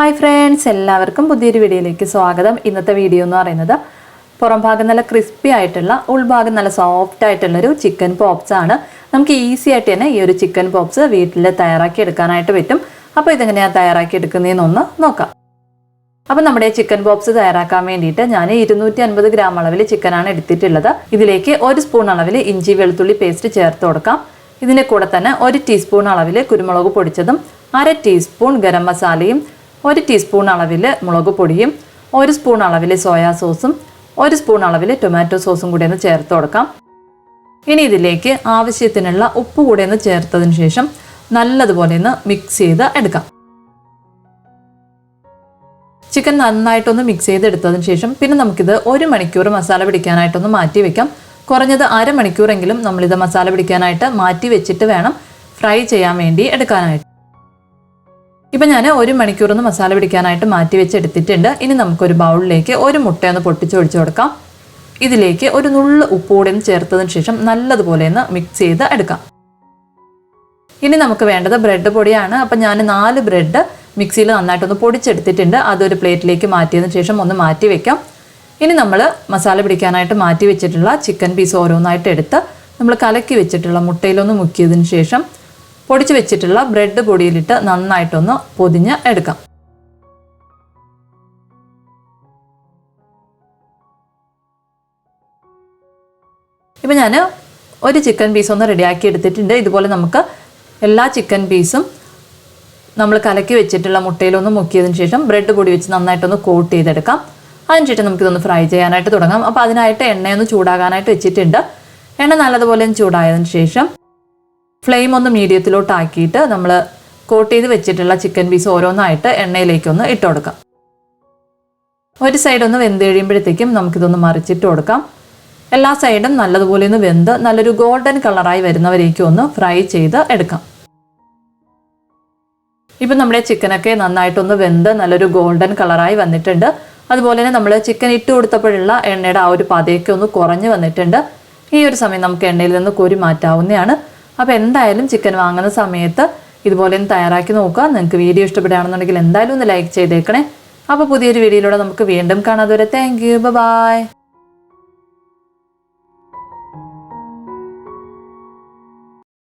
Hi friends എല്ലാവർക്കും പുതിയൊരു വീഡിയോയിലേക്ക് സ്വാഗതം. ഇന്നത്തെ വീഡിയോ എന്ന് പറയുന്നത് പുറം ഭാഗം നല്ല ക്രിസ്പി ആയിട്ടുള്ള ഉൾഭാഗം നല്ല സോഫ്റ്റ് ആയിട്ടുള്ള ഒരു ചിക്കൻ പോപ്സ് ആണ്. നമുക്ക് ഈസി ആയിട്ട് തന്നെ ഈ ഒരു ചിക്കൻ പോപ്സ് വീട്ടിൽ തയ്യാറാക്കി എടുക്കാനായിട്ട് പറ്റും. അപ്പോൾ ഇതെങ്ങനെയാണ് തയ്യാറാക്കി എടുക്കുന്നതെന്നൊന്ന് നോക്കാം. അപ്പം നമ്മുടെ ചിക്കൻ പോപ്സ് തയ്യാറാക്കാൻ വേണ്ടിയിട്ട് ഞാൻ ഇരുന്നൂറ്റി അൻപത് ഗ്രാം അളവിൽ ചിക്കനാണ് എടുത്തിട്ടുള്ളത്. ഇതിലേക്ക് ഒരു സ്പൂൺ അളവിൽ ഇഞ്ചി വെളുത്തുള്ളി പേസ്റ്റ് ചേർത്ത് കൊടുക്കാം. ഇതിന്റെ കൂടെ തന്നെ ഒരു ടീസ്പൂൺ അളവിൽ കുരുമുളക് പൊടിച്ചതും അര ടീസ്പൂൺ ഗരം മസാലയും ഒരു ടീസ്പൂൺ അളവിൽ മുളക് പൊടിയും ഒരു സ്പൂൺ അളവിൽ സോയാ സോസും ഒരു സ്പൂൺ അളവിൽ ടൊമാറ്റോ സോസും കൂടി ഒന്ന് ചേർത്ത് കൊടുക്കാം. ഇനി ഇതിലേക്ക് ആവശ്യത്തിനുള്ള ഉപ്പ് കൂടി ഒന്ന് ചേർത്തതിന് ശേഷം നല്ലതുപോലെ ഒന്ന് മിക്സ് ചെയ്ത് എടുക്കാം. ചിക്കൻ നന്നായിട്ടൊന്ന് മിക്സ് ചെയ്ത് എടുത്തതിന് ശേഷം പിന്നെ നമുക്കിത് ഒരു മണിക്കൂർ മസാല പിടിക്കാനായിട്ടൊന്ന് മാറ്റി വെക്കാം. കുറഞ്ഞത് അരമണിക്കൂറെങ്കിലും നമ്മളിത് മസാല പിടിക്കാനായിട്ട് മാറ്റി വെച്ചിട്ട് വേണം ഫ്രൈ ചെയ്യാൻ വേണ്ടി എടുക്കാനായിട്ട്. ഇപ്പം ഞാൻ ഒരു മണിക്കൂറൊന്ന് മസാല പിടിക്കാനായിട്ട് മാറ്റി വെച്ച് എടുത്തിട്ടുണ്ട് ഇനി നമുക്കൊരു ബൗളിലേക്ക് ഒരു മുട്ടയൊന്ന് പൊട്ടിച്ചൊഴിച്ചു കൊടുക്കാം. ഇതിലേക്ക് ഒരു നുള്ളു ഒന്ന് ചേർത്തതിന് ശേഷം നല്ലതുപോലെ ഒന്ന് മിക്സ് ചെയ്ത് എടുക്കാം. ഇനി നമുക്ക് വേണ്ടത് ബ്രെഡ് പൊടിയാണ്. അപ്പം ഞാൻ നാല് ബ്രെഡ് മിക്സിയിൽ നന്നായിട്ടൊന്ന് പൊടിച്ചെടുത്തിട്ടുണ്ട്. അതൊരു പ്ലേറ്റിലേക്ക് മാറ്റിയതിന് ശേഷം ഒന്ന് മാറ്റി വെക്കാം. ഇനി നമ്മൾ മസാല പിടിക്കാനായിട്ട് മാറ്റി വെച്ചിട്ടുള്ള ചിക്കൻ പീസ് ഓരോന്നായിട്ട് എടുത്ത് നമ്മൾ കലക്കി വെച്ചിട്ടുള്ള മുട്ടയിലൊന്ന് മുക്കിയതിന് ശേഷം പൊടിച്ച് വെച്ചിട്ടുള്ള ബ്രെഡ് പൊടിയിലിട്ട് നന്നായിട്ടൊന്ന് പൊതിഞ്ഞ് എടുക്കാം. ഇപ്പം ഞാൻ ഒരു ചിക്കൻ പീസ് ഒന്ന് റെഡിയാക്കി എടുത്തിട്ടുണ്ട്. ഇതുപോലെ നമുക്ക് എല്ലാ ചിക്കൻ പീസും നമ്മൾ കലക്കി വെച്ചിട്ടുള്ള മുട്ടയിലൊന്ന് മുക്കിയതിന് ശേഷം ബ്രെഡ് പൊടി വെച്ച് നന്നായിട്ടൊന്ന് കോട്ട് ചെയ്തെടുക്കാം. അതിനുശേഷം നമുക്കിതൊന്ന് ഫ്രൈ ചെയ്യാനായിട്ട് തുടങ്ങാം. അപ്പോൾ അതിനായിട്ട് എണ്ണയൊന്ന് ചൂടാകാനായിട്ട് വെച്ചിട്ടുണ്ട്. എണ്ണ നല്ലതുപോലെ ചൂടായതിന് ശേഷം ഫ്ലെയിം ഒന്ന് മീഡിയത്തിലോട്ട് ആക്കിയിട്ട് നമ്മൾ കോട്ട് ചെയ്ത് വെച്ചിട്ടുള്ള ചിക്കൻ പീസ് ഓരോന്നായിട്ട് എണ്ണയിലേക്കൊന്ന് ഇട്ട് കൊടുക്കാം. ഒരു സൈഡ് ഒന്ന് വെന്ത് കഴിയുമ്പോഴത്തേക്കും നമുക്കിതൊന്ന് മറിച്ചിട്ട് കൊടുക്കാം. എല്ലാ സൈഡും നല്ലതുപോലെ ഒന്ന് വെന്ത് നല്ലൊരു ഗോൾഡൻ കളറായി വരുന്നവരേക്കും ഒന്ന് ഫ്രൈ ചെയ്ത് എടുക്കാം. ഇപ്പം നമ്മുടെ ചിക്കനൊക്കെ നന്നായിട്ടൊന്ന് വെന്ത് നല്ലൊരു ഗോൾഡൻ കളറായി വന്നിട്ടുണ്ട്. അതുപോലെ തന്നെ നമ്മൾ ചിക്കൻ ഇട്ട് കൊടുത്തപ്പോഴുള്ള എണ്ണയുടെ ആ ഒരു പതയൊക്കെ ഒന്ന് കുറഞ്ഞു വന്നിട്ടുണ്ട്. ഈ ഒരു സമയം നമുക്ക് എണ്ണയിൽ നിന്ന് കോരി മാറ്റാവുന്നതാണ്. അപ്പോൾ എന്തായാലും ചിക്കൻ വാങ്ങുന്ന സമയത്ത് ഇതുപോലെ ഒന്ന് തയ്യാറാക്കി നോക്കുക. നിങ്ങൾക്ക് വീഡിയോ ഇഷ്ടപ്പെടുകയാണെന്നുണ്ടെങ്കിൽ എന്തായാലും ഒന്ന് ലൈക്ക് ചെയ്തേക്കണേ. അപ്പോൾ പുതിയൊരു വീഡിയോയിലൂടെ നമുക്ക് വീണ്ടും കാണാതെ വരെ താങ്ക് യു ബൈ